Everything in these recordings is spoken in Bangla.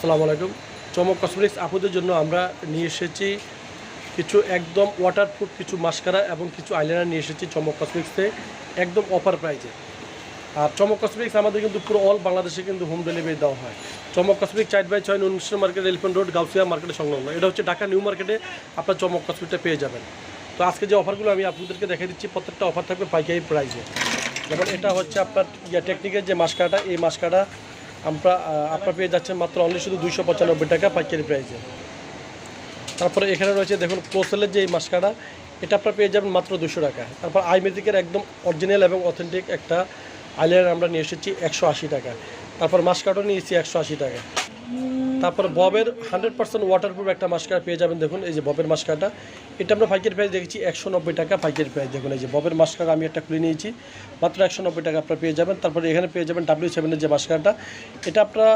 আসসালামু আলাইকুম। চমক কসমেটিক্স আপুদের জন্য আমরা নিয়ে এসেছি কিছু একদম ওয়াটারপ্রুফ কিছু মাস্কারা এবং কিছু আইলাইনার নিয়ে এসেছি চমক কসমেটিক্সে একদম অফার প্রাইজে আর চমক কসমেটিক্স আমাদের কিন্তু পুরো অল বাংলাদেশে কিন্তু হোম ডেলিভারি দেওয়া হয়। চমক কসমেটিক চার বাই ছয় অনুষ্ঠান মার্কেট এলিফেন্ট রোড গাউসিয়া মার্কেটে সংলগ্ন। এটা হচ্ছে ঢাকা নিউ মার্কেটে আপনার চমক কসমেটিকটা পেয়ে যাবেন। তো আজকে যে অফারগুলো আমি আপনাদেরকে দেখে দিচ্ছি, প্রত্যেকটা অফার থাকবে পাইকারি প্রাইজে যেমন এটা হচ্ছে আপনার ইয়া টেকনিকের যে মাস্কাটা এই মাস্কাটা আমরা আপনার পেয়ে যাচ্ছেন মাত্র অনলি শুধু দুইশো পঁচানব্বই টাকা পাইকারি প্রাইসে। তারপরে এখানে রয়েছে দেখুন ক্লোসেলের যে মাস্কাটা, এটা আপনার পেয়ে যাবেন মাত্র দুশো টাকা। তারপর আইমেটিকের একদম অরিজিনাল এবং অথেন্টিক একটা আইলাইনার আমরা নিয়ে এসেছি একশো আশি টাকা। তারপর মাস্কাটও নিয়েছি একশো আশি টাকা। তারপর ববের হান্ড্রেড পার্সেন্ট ওয়াটারপ্রুফ একটা মাস্কার পেয়ে যাবেন দেখুন, এই যে ববের মাস্কারটা। এটা আমরা পাইকারি প্রাইস দেখেছি একশো নব্বই টাকা পাইকারি প্রাইস দেখুন এই যে ববের মাস্কার আমি একটা খুলে নিয়েছি, মাত্র একশো নব্বই টাকা আপনারা পেয়ে যাবেন। তারপরে এখানে পেয়ে যাবেন ডাব্লিউ সেভেনের যে মাস্কারটা, এটা আপনারা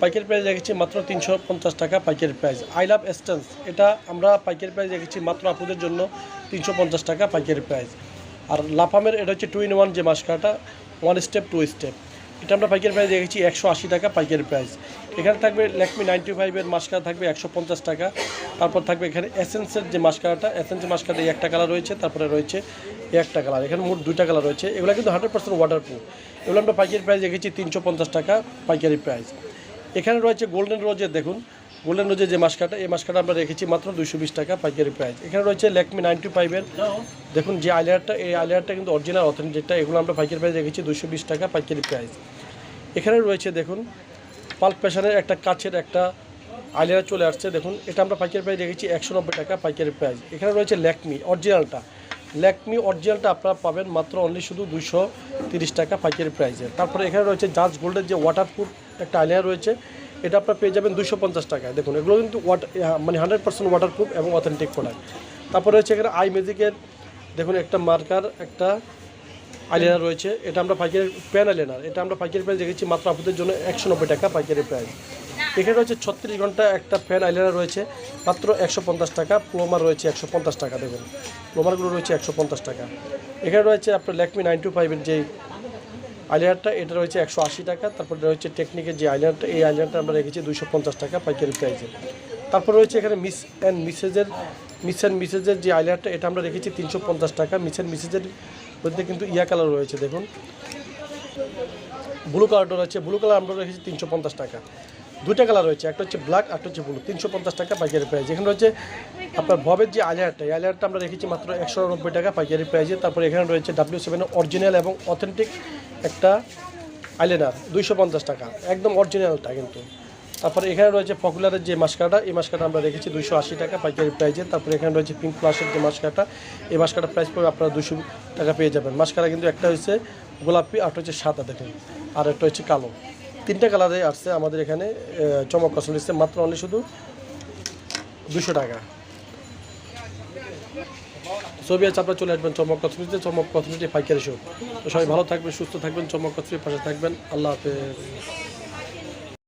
পাইকারি প্রাইস রেখেছি মাত্র তিনশো পঞ্চাশ টাকা পাইকারি প্রাইস আই লাভ এস্টেন্স এটা আমরা পাইকারি প্রাইস রেখেছি মাত্র আপুদের জন্য তিনশো পঞ্চাশ টাকা পাইকারি প্রাইস আর লাফামের, এটা হচ্ছে টু ইন ওয়ান যে মাস্কারটা ওয়ান স্টেপ টু স্টেপ এটা আমরা পাইকারি প্রাইস রেখেছি একশো আশি টাকা পাইকারি প্রাইস এখানে থাকবে ল্যাকমি নাইনটি ফাইভের মাস্কার থাকবে একশো পঞ্চাশ টাকা। তারপর থাকবে এখানে এসেন্সের যে মাস্কারটা এসেন্সের মাস্কারটা এই একটা কালার রয়েছে, তারপরে রয়েছে একটা কালার এখানে মোট দুইটা কালার রয়েছে। এগুলো কিন্তু হান্ড্রেড পার্সেন্ট ওয়াটারপ্রুফ এগুলো আমরা পাইকারি প্রাইস রেখেছি তিনশো পঞ্চাশ টাকা পাইকারি প্রাইস এখানে রয়েছে গোল্ডেন রোজের দেখুন গোল্ডেন রোজের যে মাস্কাটা এই মাস্কাটা আমরা রেখেছি মাত্র দুশো বিশ টাকা পাইকারি প্রাইস এখানে রয়েছে ল্যাকমি নাইনটি ফাইভের দেখুন, যে আইলারটা এই আইলারটা কিন্তু অরিজিনাল অথেন্টিক যেটা এগুলো আমরা পাইকারি প্রাইস রেখেছি দুশো বিশ টাকা পাইকারি প্রাইস এখানে রয়েছে, দেখুন পাল্প প্যাশনের একটা কাছের একটা আইলাইনার চলে আসছে। দেখুন, এটা আমরা পাইকারি প্রাইস রেখেছি একশো নব্বই টাকা পাইকারি প্রাইস। এখানে রয়েছে ল্যাকমি অরিজিনালটা। ল্যাকমি অরিজিনালটা আপনারা পাবেন মাত্র অনলি শুধু দুশো তিরিশ টাকা পাইকারি প্রাইসে। তারপরে এখানে রয়েছে জাজ গোল্ডের যে ওয়াটারপ্রুফ একটা আইলাইনার রয়েছে, এটা আপনারা পেয়ে যাবেন দুশো পঞ্চাশ টাকায়। দেখুন, এগুলো কিন্তু ওয়াটার মানে হান্ড্রেড পার্সেন্ট ওয়াটারপ্রুফ এবং অথেন্টিক প্রোডাক্ট তারপরে রয়েছে এখানে আই ম্যাজিকের দেখুন, একটা মার্কার একটা আইলাইনার রয়েছে। এটা আমরা পাইকারি প্যান আইলাইনার। এটা আমরা পাইকারি প্রাইস রেখেছি মাত্র আপনাদের জন্য একশো নব্বই টাকা পাইকারি প্রাইস এখানে রয়েছে ছত্রিশ ঘণ্টা একটা ফ্যান আইলাইনার রয়েছে, মাত্র একশো পঞ্চাশ টাকা। প্লোমার রয়েছে একশো পঞ্চাশ টাকা, দেখুন। প্লোমারগুলো রয়েছে একশো পঞ্চাশ টাকা। এখানে রয়েছে আপনার ল্যাকমি নাইন টু ফাইভের যে আইলাইনারটা, এটা রয়েছে একশো আশি টাকা। তারপরে রয়েছে টেকনিকের যে আইলাইনারটা, এই আইলাইনারটা আমরা রেখেছি দুশো পঞ্চাশ টাকা পাইকারি প্রাইসে। তারপর রয়েছে এখানে মিস অ্যান্ড মিসেজের মিস অ্যান্ড মিসেজের যে আইলাইনারটা এটা আমরা রেখেছি তিনশো পঞ্চাশ টাকা। মিস অ্যান্ড মিসেজের মধ্যে কিন্তু ইয়া কালার রয়েছে, দেখুন। ব্লু কালারটা রয়েছে। ব্লু কালার আমরা রেখেছি তিনশো পঞ্চাশ টাকা। দুইটা কালার রয়েছে, একটা হচ্ছে ব্ল্যাক একটা হচ্ছে ব্লু তিনশো পঞ্চাশ টাকা পাইকারি প্রাইস এখানে রয়েছে আপনার ভবের যে আলিয়ারটা এই আলিয়ারটা আমরা রেখেছি মাত্র একশো নব্বই টাকা পাইকারি প্রাইসে তারপরে এখানে রয়েছে ডাব্লিউ সেভেন অরিজিনাল এবং অথেন্টিক একটা আইলাইনার দুইশো পঞ্চাশ টাকা। একদম অরিজিনালটা কিন্তু। তারপরে এখানে রয়েছে পপুলারের যে মাস্কাটা, এই মাস্কাটা আমরা রেখেছি দুশো আশি টাকা পাইকারি প্রাইসে তারপরে এখানে রয়েছে পিঙ্ক প্লাসের যে মাস্কাটা, এই মাস্কাটা প্রাইস পড়বে আপনারা দুশো টাকা পেয়ে যাবেন। মাস্কাটা কিন্তু একটা হচ্ছে গোলাপি আর একটা হচ্ছে সাদা, দেখুন। আর একটা হচ্ছে কালো। তিনটা কালারে আসছে আমাদের এখানে চমক কসমেটিক্সে মাত্র অনলি শুধু দুশো টাকা। ছবি আছে আপনারা চলে আসবেন চমক কসমেটিক্সে চমক কসমেটিক পাইকারি শো তো সবাই ভালো থাকবেন, সুস্থ থাকবেন, চমক কসমেটিক পাশে থাকবেন। আল্লাহ হাফেজ।